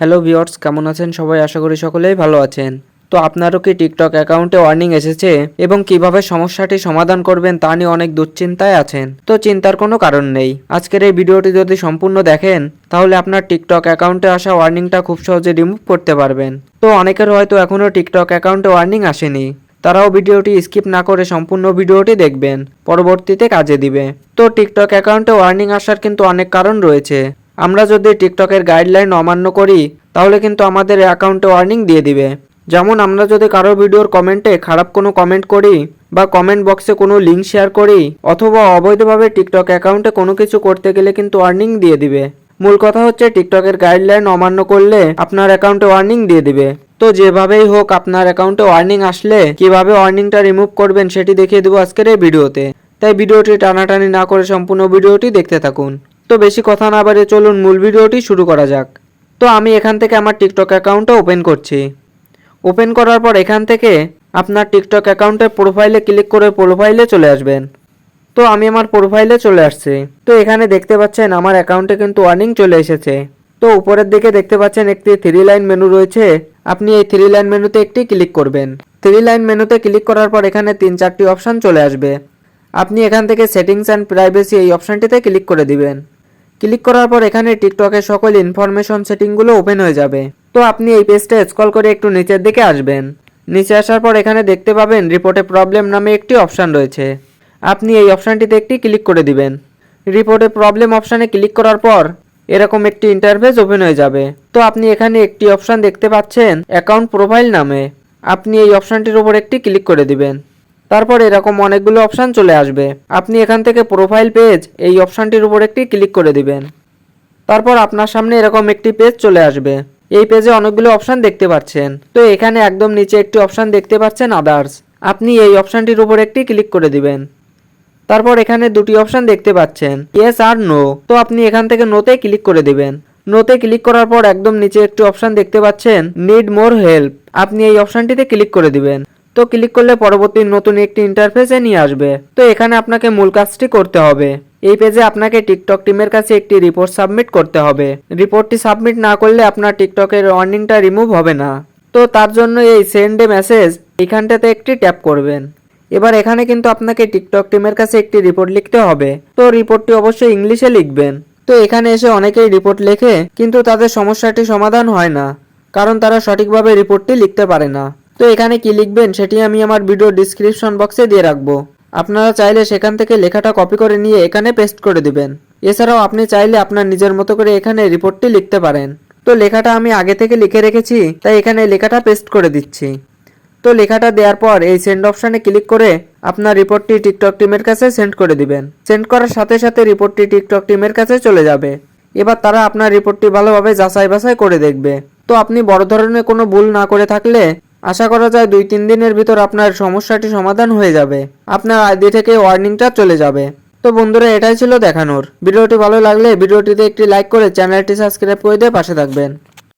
Hello viewers কেমন আছেন সবাই? আশা করি সকলেই ভালো আছেন। তো আপনারও কি টিকটক অ্যাকাউন্টে ওয়ার্নিং এসেছে? এবং কীভাবে সমস্যাটি সমাধান করবেন তা নিয়ে অনেক দুশ্চিন্তায় আছেন। তো চিন্তার কোনো কারণ নেই। আজকের এই ভিডিওটি যদি সম্পূর্ণ দেখেন, তাহলে আপনার টিকটক অ্যাকাউন্টে আসা ওয়ার্নিংটা খুব সহজে রিমুভ করতে পারবেন। তো অনেকের হয়তো এখনও টিকটক অ্যাকাউন্টে ওয়ার্নিং আসেনি। তারাও ভিডিওটি স্কিপ না করে সম্পূর্ণ ভিডিওটি দেখবেন। পরবর্তীতে কাজে দিবে। তো টিকটক অ্যাকাউন্টে ওয়ার্নিং আসার কিন্তু অনেক কারণ রয়েছে। আমরা যদি টিকটকের গাইডলাইন অমান্য করি, তাহলে কিন্তু আমাদের অ্যাকাউন্টে ওয়ার্নিং দিয়ে দিবে। যেমন আমরা যদি কারও ভিডিওর কমেন্টে খারাপ কোনো কমেন্ট করি বা কমেন্ট বক্সে কোনো লিঙ্ক শেয়ার করি, অথবা অবৈধভাবে টিকটক অ্যাকাউন্টে কোনো কিছু করতে গেলে কিন্তু ওয়ার্নিং দিয়ে দিবে। মূল কথা হচ্ছে টিকটকের গাইডলাইন অমান্য করলে আপনার অ্যাকাউন্টে ওয়ার্নিং দিয়ে দিবে। তো যেভাবেই হোক, আপনার অ্যাকাউন্টে ওয়ার্নিং আসলে কীভাবে ওয়ার্নিংটা রিমুভ করবেন সেটি দেখিয়ে দেবো আজকের এই ভিডিওতে। তাই ভিডিওটি টানাটানি না করে সম্পূর্ণ ভিডিওটি দেখতে থাকুন। তো বেশি কথা না বাড়িয়ে চলুন মূল ভিডিওটি শুরু করা যাক। তো আমি এখান থেকে আমার টিকটক অ্যাকাউন্টটা ওপেন করছি। ওপেন করার পর এখান থেকে আপনার টিকটক অ্যাকাউন্টের প্রোফাইলে ক্লিক করে প্রোফাইলে চলে আসবেন। তো আমি আমার প্রোফাইলে চলে আসছি। তো এখানে দেখতে পাচ্ছেন আমার অ্যাকাউন্টে কিন্তু ওয়ার্নিং চলে এসেছে। তো উপরের দিকে দেখতে পাচ্ছেন একটি থ্রি লাইন মেনু রয়েছে। আপনি এই থ্রি লাইন মেনুতে একটি ক্লিক করবেন। থ্রি লাইন মেনুতে ক্লিক করার পর এখানে তিন চারটি অপশান চলে আসবে। আপনি এখান থেকে সেটিংস অ্যান্ড প্রাইভেসি এই অপশানটিতে ক্লিক করে দিবেন। ক্লিক করার পর এখানে টিকটকের সকল ইনফরমেশন সেটিংগুলো ওপেন হয়ে যাবে। তো আপনি এই পেজটা স্ক্রল করে একটু নিচের দিকে আসবেন। নিচে আসার পর এখানে দেখতে পাবেন রিপোর্টে প্রবলেম নামে একটি অপশান রয়েছে। আপনি এই অপশানটিতে একটি ক্লিক করে দিবেন। রিপোর্টে প্রবলেম অপশানে ক্লিক করার পর এরকম একটি ইন্টারফেস ওপেন হয়ে যাবে। তো আপনি এখানে একটি অপশান দেখতে পাচ্ছেন অ্যাকাউন্ট প্রোফাইল নামে। আপনি এই অপশানটির উপর একটি ক্লিক করে দিবেন। তারপর এরকম অনেকগুলো অপশান চলে আসবে। আপনি এখান থেকে প্রোফাইল পেজ এই অপশানটির উপর একটি ক্লিক করে দিবেন। তারপর আপনার সামনে এরকম একটি পেজ চলে আসবে। এই পেজে অনেকগুলো অপশান দেখতে পাচ্ছেন। তো এখানে একদম নিচে একটি অপশান দেখতে পাচ্ছেন আদার্স আপনি এই অপশানটির উপর একটি ক্লিক করে দিবেন। তারপর এখানে দুটি অপশান দেখতে পাচ্ছেন। ইয়েস আর নো তো আপনি এখান থেকে নোতে ক্লিক করে দিবেন। নোতে ক্লিক করার পর একদম নিচে একটি অপশান দেখতে পাচ্ছেন নিড মোর হেল্প আপনি এই অপশানটিতে ক্লিক করে দিবেন। তো ক্লিক করলে পরবর্তী নতুন একটি ইন্টারফেসে নিয়ে আসবে। তো এখানে আপনাকে মূল কাজটি করতে হবে। এই পেজে আপনাকে টিকটক টিমের কাছে একটি রিপোর্ট সাবমিট করতে হবে। রিপোর্টটি সাবমিট না করলে আপনার টিকটকের ওয়ার্নিংটা রিমুভ হবে না। তো তার জন্য এই সেন্ড মেসেজ এখানটাতে একটি ট্যাপ করবেন। এবার এখানে কিন্তু আপনাকে টিকটক টিমের কাছে একটি রিপোর্ট লিখতে হবে। তো রিপোর্টটি অবশ্যই ইংলিশে লিখবেন। তো এখানে এসে অনেকেই রিপোর্ট লেখে, কিন্তু তাদের সমস্যাটি সমাধান হয় না, কারণ তারা সঠিকভাবে রিপোর্টটি লিখতে পারে না। তো এখানে কি লিখবেন? সেটি আমি আমার ভিডিও ডিসক্রিপশন বক্সে দিয়ে রাখব। আপনারা চাইলে সেখান থেকে লেখাটা কপি করে নিয়ে এখানে পেস্ট করে দিবেন। এছাড়াও আপনি চাইলে আপনার নিজের মতো করে এখানে রিপোর্টটি লিখতে পারেন। তো লেখাটা আমি আগে থেকে লিখে রেখেছি, তাই এখানে লেখাটা পেস্ট করে দিচ্ছি। তো লেখাটা দেওয়ার পর এই সেন্ড অপশানে ক্লিক করে আপনার রিপোর্টটি টিকটক টিমের কাছে সেন্ড করে দিবেন। সেন্ড করার সাথে সাথে রিপোর্টটি টিকটক টিমের কাছে চলে যাবে। এবার তারা আপনার রিপোর্টটি ভালোভাবে যাচাই বাছাই করে দেখবে। তো আপনি বড় ধরনের কোনো ভুল না করে থাকলে আশা করা যায় দুই তিন দিনের ভিতর আপনার সমস্যাটি সমাধান হয়ে যাবে। আপনার আইডি থেকে ওয়ার্নিংটা চলে যাবে। তো বন্ধুরা, এটাই ছিল দেখানোর। ভিডিওটি ভালো লাগলে ভিডিওটিতে একটি লাইক করে চ্যানেলটি সাবস্ক্রাইব করে দিয়ে পাশে থাকবেন।